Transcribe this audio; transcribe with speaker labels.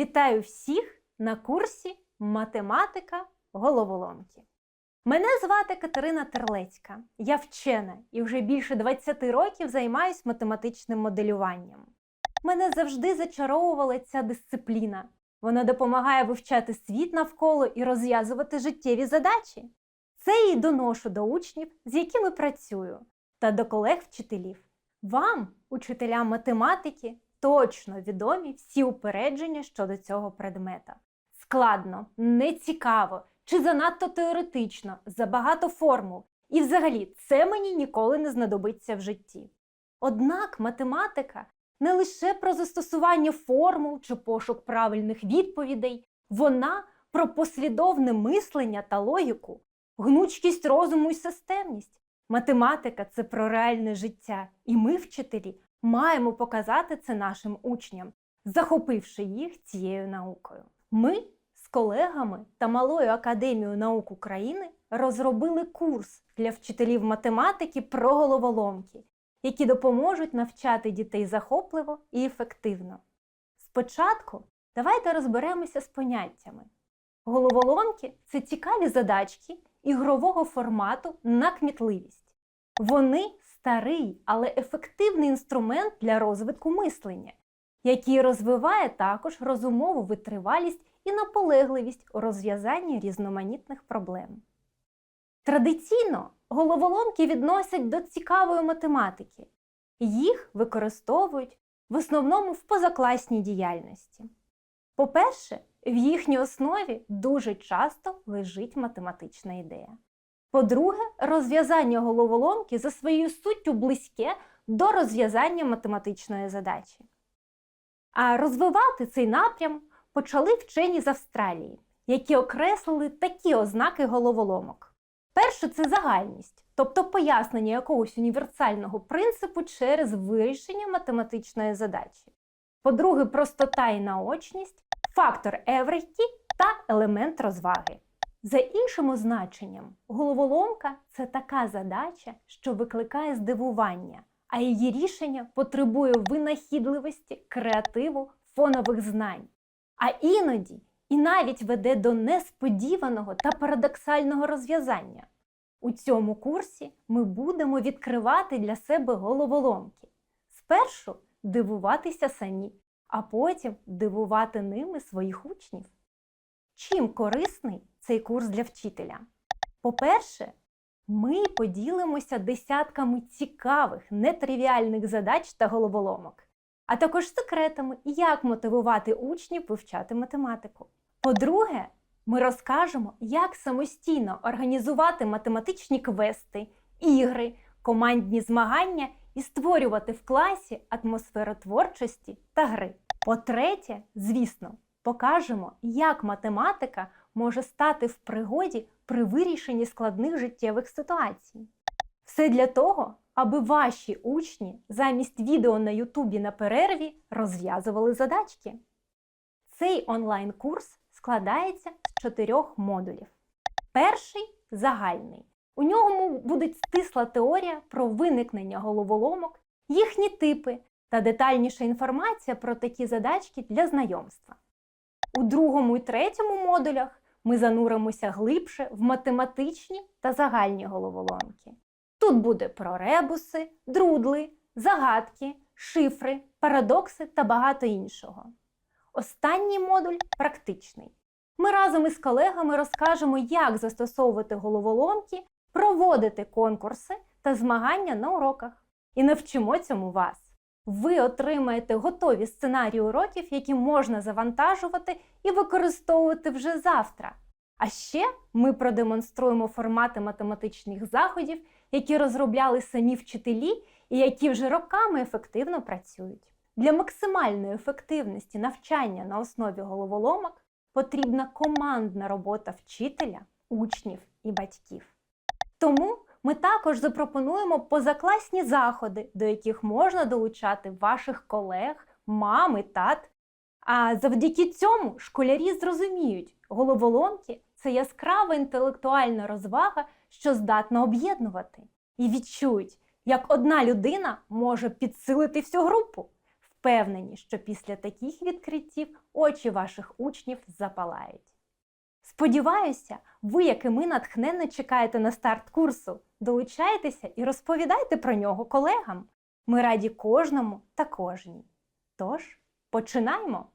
Speaker 1: Вітаю всіх на курсі Математика головоломки. Мене звати Катерина Терлецька. Я вчена і вже більше 20 років займаюсь математичним моделюванням. Мене завжди зачаровувала ця дисципліна. Вона допомагає вивчати світ навколо і розв'язувати життєві задачі. Це і доношу до учнів, з якими працюю, та до колег-вчителів. Вам, учителям математики, точно відомі всі упередження щодо цього предмета. Складно, нецікаво чи занадто теоретично, забагато формул. І взагалі це мені ніколи не знадобиться в житті. Однак математика не лише про застосування формул чи пошук правильних відповідей, вона про послідовне мислення та логіку, гнучкість розуму і системність. Математика це про реальне життя, і ми, вчителі, маємо показати це нашим учням, захопивши їх цією наукою. Ми з колегами та Малою академією наук України розробили курс для вчителів математики про головоломки, які допоможуть навчати дітей захопливо і ефективно. Спочатку давайте розберемося з поняттями. Головоломки це цікаві задачки ігрового формату на кмітливість. Вони старий, але ефективний інструмент для розвитку мислення, який розвиває також розумову витривалість і наполегливість у розв'язанні різноманітних проблем. Традиційно головоломки відносять до цікавої математики. Їх використовують в основному в позакласній діяльності. По-перше, в їхній основі дуже часто лежить математична ідея. По-друге, розв'язання головоломки за своєю суттю близьке до розв'язання математичної задачі. А розвивати цей напрям почали вчені з Австралії, які окреслили такі ознаки головоломок. Перше це загальність, тобто пояснення якогось універсального принципу через вирішення математичної задачі. По-друге, простота і наочність, фактор еврейки та елемент розваги. За іншим означенням, головоломка це така задача, що викликає здивування, а її рішення потребує винахідливості, креативу, фонових знань. А іноді і навіть веде до несподіваного та парадоксального розв'язання. У цьому курсі ми будемо відкривати для себе головоломки. Спершу дивуватися самі, а потім дивувати ними своїх учнів. Чим корисний цей курс для вчителя? По-перше, ми поділимося десятками цікавих, нетривіальних задач та головоломок, а також секретами, як мотивувати учнів вивчати математику. По-друге, ми розкажемо, як самостійно організувати математичні квести, ігри, командні змагання і створювати в класі атмосферу творчості та гри. По-третє, звісно, покажемо, як математика може стати в пригоді при вирішенні складних життєвих ситуацій. Все для того, аби ваші учні замість відео на Ютубі на перерві розв'язували задачки. Цей онлайн-курс складається з чотирьох модулів. Перший загальний. У ньому буде стисла теорія про виникнення головоломок, їхні типи та детальніша інформація про такі задачки для знайомства. У другому і третьому модулях ми зануримося глибше в математичні та загальні головоломки. Тут буде про ребуси, друдли, загадки, шифри, парадокси та багато іншого. Останній модуль практичний. Ми разом із колегами розкажемо, як застосовувати головоломки, проводити конкурси та змагання на уроках. І навчимо цьому вас. Ви отримаєте готові сценарії уроків, які можна завантажувати і використовувати вже завтра. А ще ми продемонструємо формати математичних заходів, які розробляли самі вчителі і які вже роками ефективно працюють. Для максимальної ефективності навчання на основі головоломок потрібна командна робота вчителя, учнів і батьків. Тому ми також запропонуємо позакласні заходи, до яких можна долучати ваших колег, мами, тат. А завдяки цьому школярі зрозуміють, головоломки це яскрава інтелектуальна розвага, що здатна об'єднувати, і відчують, як одна людина може підсилити всю групу. впевнені, що після таких відкриттів очі ваших учнів запалають. Сподіваюся, ви, як і ми, натхненно чекаєте на старт курсу. Долучайтеся і розповідайте про нього колегам. Ми раді кожному та кожній. Тож, починаємо!